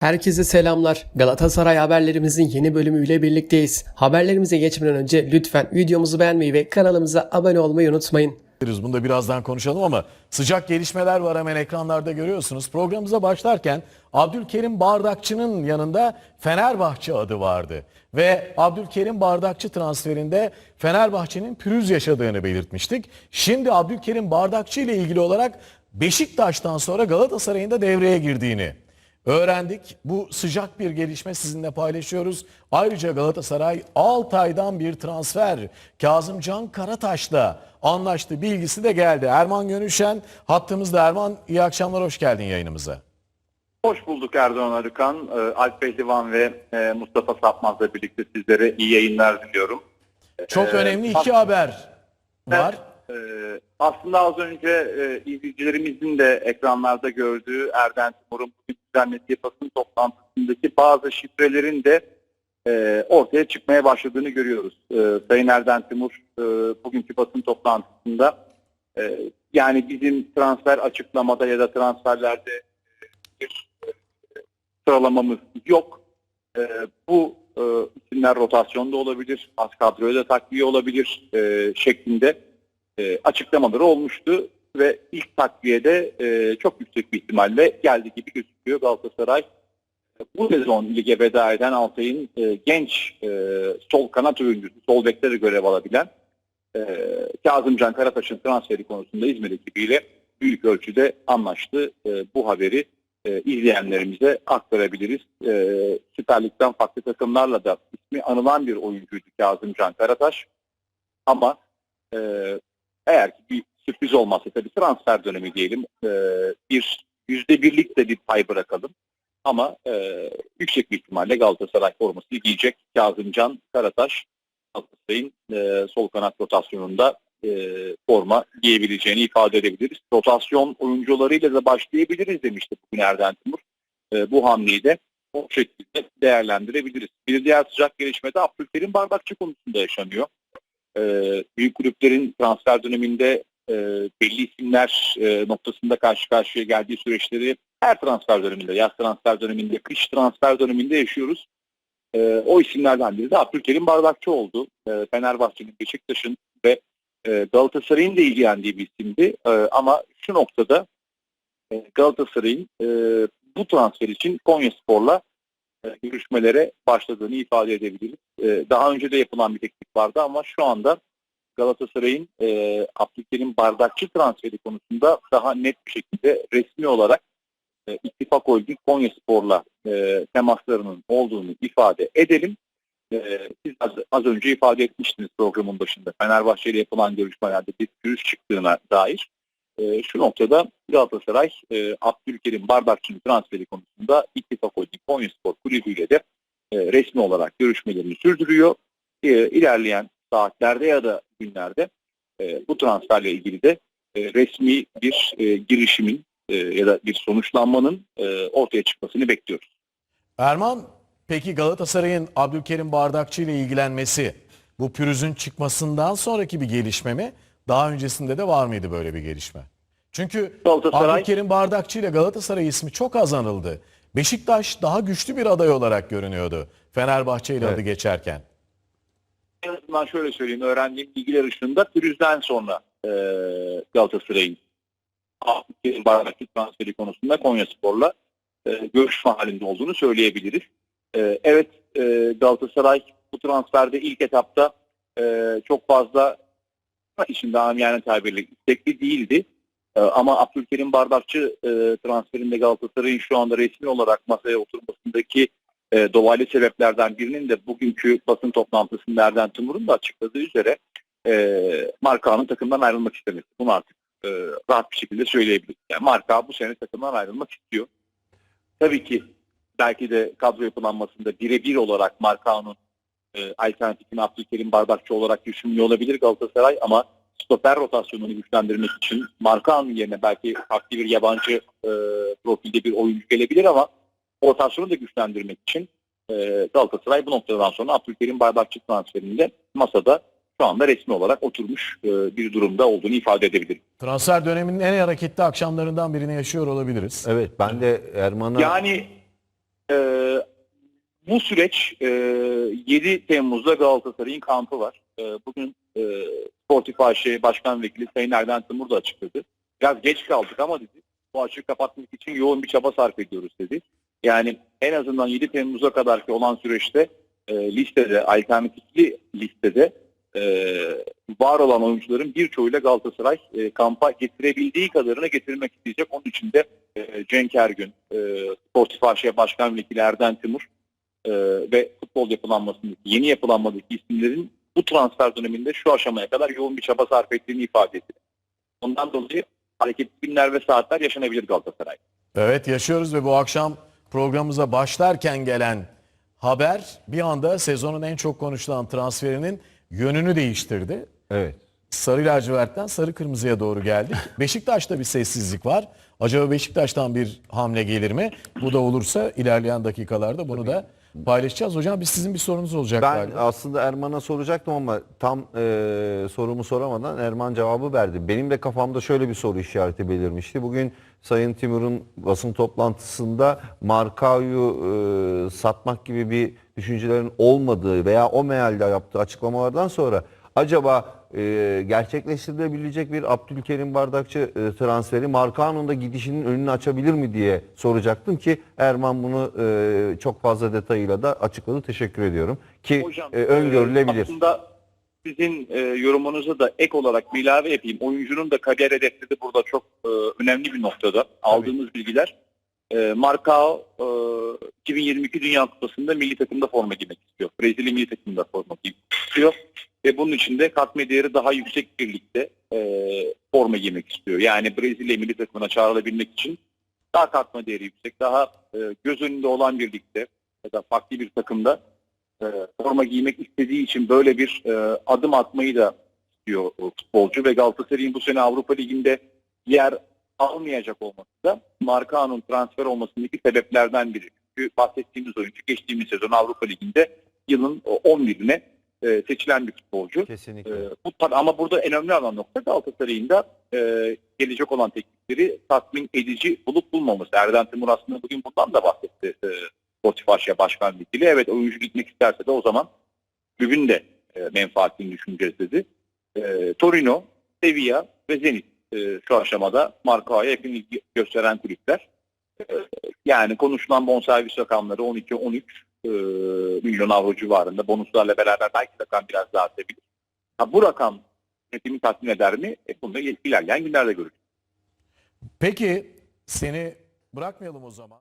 Herkese selamlar. Galatasaray haberlerimizin yeni bölümüyle birlikteyiz. Haberlerimize geçmeden önce lütfen videomuzu beğenmeyi ve kanalımıza abone olmayı unutmayın. Bunu da birazdan konuşalım ama sıcak gelişmeler var hemen ekranlarda görüyorsunuz. Programımıza başlarken Abdülkerim Bardakçı'nın yanında Fenerbahçe adı vardı. Ve Abdülkerim Bardakçı transferinde Fenerbahçe'nin pürüz yaşadığını belirtmiştik. Şimdi Abdülkerim Bardakçı ile ilgili olarak Beşiktaş'tan sonra Galatasaray'ın da devreye girdiğini öğrendik. Bu sıcak bir gelişme sizinle paylaşıyoruz. Ayrıca Galatasaray Altay'dan bir transfer Kazımcan Karataş'la anlaştı bilgisi de geldi. Erman Gönüşen hattımızda. Erman iyi akşamlar hoş geldin yayınımıza. Hoş bulduk Erdoğan Arıkan, Ee, Alp Pehlivan ve e, Mustafa Sapmaz'la birlikte sizlere iyi yayınlar diliyorum. Çok Ee, önemli iki haber var. Ee, aslında az önce e, izleyicilerimizin de ekranlarda gördüğü Erden Timur'un bugün düzenlediği basın toplantısındaki bazı şifrelerin de e, ortaya çıkmaya başladığını görüyoruz. Ee, Sayın Erden Timur e, bugünkü basın toplantısında e, yani bizim transfer açıklamada ya da transferlerde e, bir e, sıralamamız yok. E, bu e, isimler rotasyonda olabilir, az kadroya da takviye olabilir e, şeklinde e, açıklamaları olmuştu ve ilk takviyede e, çok yüksek bir ihtimalle geldi gibi gözüküyor Galatasaray. Bu sezon lige veda eden Altay'ın e, genç e, sol kanat oyuncusu, sol bekte de görev alabilen e, Kazımcan Karataş'ın transferi konusunda İzmir ekibiyle büyük ölçüde anlaştı. Bu haberi izleyenlerimize aktarabiliriz. E, Süper Lig'den farklı takımlarla da ismi anılan bir oyuncuydu Kazımcan Karataş. Ama eğer ki bir sürpriz olmazsa tabii transfer dönemi diyelim e, bir yüzde birlik de bir pay bırakalım. Ama e, yüksek bir ihtimalle Galatasaray forması giyecek Kazımcan Karataş Galatasaray'ın e, sol kanat rotasyonunda e, forma giyebileceğini ifade edebiliriz. Rotasyon oyuncularıyla da başlayabiliriz demişti bugün Erden Timur. E, bu hamleyi de o şekilde değerlendirebiliriz. Bir diğer sıcak gelişme de Abdülkerim Bardakçı konusunda yaşanıyor. E, büyük kulüplerin transfer döneminde e, belli isimler e, noktasında karşı karşıya geldiği süreçleri her transfer döneminde, yaz transfer döneminde, kış transfer döneminde yaşıyoruz. E, o isimlerden biri de Abdülkerim Bardakçı oldu. E, Fenerbahçe'nin, Beşiktaş'ın ve e, Galatasaray'ın da ilgilendiği bir isimdi. E, ama şu noktada e, Galatasaray'ın e, bu transfer için Konyaspor'la e, görüşmelere başladığını ifade edebiliriz. E, daha önce de yapılan bir teklif vardı ama şu anda Galatasaray'ın e, Abdülkerim Bardakçı transferi konusunda daha net bir şekilde resmi olarak e, İttifak Holding Konyaspor'la e, temaslarının olduğunu ifade edelim. E, siz az, az önce ifade etmiştiniz programın başında. Fenerbahçe ile yapılan görüşmelerde bir pürüz çıktığına dair. E, şu noktada Galatasaray e, Abdülkerim Bardakçı'nın transferi konusunda İttifak Holding Konyaspor Kulübü ile de e, resmi olarak görüşmelerini sürdürüyor. E, ilerleyen saatlerde ya da günlerde e, bu transferle ilgili de e, resmi bir e, girişimin e, ya da bir sonuçlanmanın e, ortaya çıkmasını bekliyoruz. Erman peki Galatasaray'ın Abdülkerim Bardakçı ile ilgilenmesi bu pürüzün çıkmasından sonraki bir gelişme mi? Daha öncesinde de var mıydı böyle bir gelişme? Çünkü Abdülkerim Bardakçı ile Galatasaray ismi çok az anıldı. Beşiktaş daha güçlü bir aday olarak görünüyordu Fenerbahçe ile adı geçerken. En azından şöyle söyleyeyim, öğrendiğim bilgiler ışığında pürüzden sonra e, Galatasaray'ın Abdülkerim Bardakçı transferi konusunda Konyaspor'la e, görüşme halinde olduğunu söyleyebiliriz. E, evet e, Galatasaray bu transferde ilk etapta e, çok fazla işin daha yani tabirle istekli değildi. E, ama Abdülkerim Bardakçı e, transferinde Galatasaray'ın şu anda resmi olarak masaya oturmasındaki e, dolaylı sebeplerden birinin de bugünkü basın toplantısında Erden Timur'un da açıkladığı üzere e, Marka'nın takımdan ayrılmak istemesi. Bunu artık e, rahat bir şekilde söyleyebiliriz. Yani Marka bu sene takımdan ayrılmak istiyor. Tabii ki belki de kadro yapılanmasında birebir olarak Marka'nın e, alternatifini Abdülkerim Bardakçı olarak düşünmüyor olabilir Galatasaray ama stoper rotasyonunu güçlendirmek için Marka'nın yerine belki farklı bir yabancı e, profilde bir oyuncu gelebilir ama rotasyonu da güçlendirmek için e, Galatasaray bu noktadan sonra Abdülkerim Bardakçı transferinde masada şu anda resmi olarak oturmuş e, bir durumda olduğunu ifade edebilirim. Transfer döneminin en hareketli akşamlarından birini yaşıyor olabiliriz. Evet ben de Erman'a Yani e, bu süreç e, 7 Temmuz'da Galatasaray'ın kampı var. E, bugün e, Sportif AŞ Başkan Vekili Sayın Erden Timur da açıkladı. Biraz geç kaldık ama dedi bu açığı kapatmak için yoğun bir çaba sarf ediyoruz dedi. Yani en azından 7 Temmuz'a kadarki olan süreçte e, listede, alternatifli listede e, var olan oyuncuların birçoğuyla Galatasaray e, kampa getirebildiği kadarını getirmek isteyecek. Onun için de e, Cenk Ergün, e, Sportif AŞ Başkan Vekili Erden Timur e, ve futbol yapılanmasındaki, yeni yapılanmadaki isimlerin bu transfer döneminde şu aşamaya kadar yoğun bir çaba sarf ettiğini ifade etti. Ondan dolayı hareketli günler ve saatler yaşanabilir Galatasaray. Evet yaşıyoruz ve bu akşam programımıza başlarken gelen haber bir anda sezonun en çok konuşulan transferinin yönünü değiştirdi. Evet. Sarı lacivertten sarı kırmızıya doğru geldik. Beşiktaş'ta bir sessizlik var. Acaba Beşiktaş'tan bir hamle gelir mi? Bu da olursa ilerleyen dakikalarda bunu da paylaşacağız. Hocam biz sizin bir sorunuz olacak Ben galiba. aslında Erman'a soracaktım ama tam e, sorumu soramadan Erman cevabı verdi. Benim de kafamda şöyle bir soru işareti belirmişti. Bugün Sayın Timur'un basın toplantısında Markao'yu e, satmak gibi bir düşüncelerin olmadığı veya o mealde yaptığı açıklamalardan sonra acaba e, gerçekleştirilebilecek bir Abdülkerim Bardakçı e, transferi Markao'nun da gidişinin önünü açabilir mi diye soracaktım ki Erman bunu e, çok fazla detayıyla da açıkladı. Teşekkür ediyorum. Ki Hocam, e, öngörülebilir. Aslında sizin e, yorumunuza da ek olarak bir ilave yapayım. Oyuncunun da kariyer hedefleri burada çok e, önemli bir noktada. Aldığımız bilgiler. E, Marcao e, 2022 Dünya Kupası'nda milli takımda forma giymek istiyor. Brezilya milli takımında forma giymek istiyor. Ve bunun için de katma değeri daha yüksek bir ligde e, forma giymek istiyor. Yani Brezilya milli takımına çağrılabilmek için daha katma değeri yüksek, daha e, göz önünde olan bir ligde ya da farklı bir takımda e, forma giymek istediği için böyle bir e, adım atmayı da istiyor futbolcu ve Galatasaray'ın bu sene Avrupa Ligi'nde yer almayacak olması da Markao'nun transfer olmasındaki sebeplerden biri. Çünkü bahsettiğimiz oyuncu geçtiğimiz sezon Avrupa Ligi'nde yılın o 11'ine e, seçilen bir futbolcu. Kesinlikle. Ee, bu ama burada en önemli olan nokta Galatasaray'ın da e, gelecek olan teklifleri tatmin edici bulup bulmaması. Erden Timur aslında bugün bundan da bahsetti. E, Sportif Aşya Başkan Vekili. Evet oyuncu gitmek isterse de o zaman bugün de e, menfaatini düşüneceğiz dedi. E, Torino, Sevilla ve Zenit e, şu aşamada Marcao'ya yakın ilgi gösteren kulüpler. E, yani konuşulan bonservis rakamları 12-13 e, milyon avro civarında. Bonuslarla beraber belki rakam biraz daha artabilir. Ha, bu rakam yönetimi tatmin eder mi? E, bunu da ilerleyen günlerde göreceğiz. Peki seni bırakmayalım o zaman.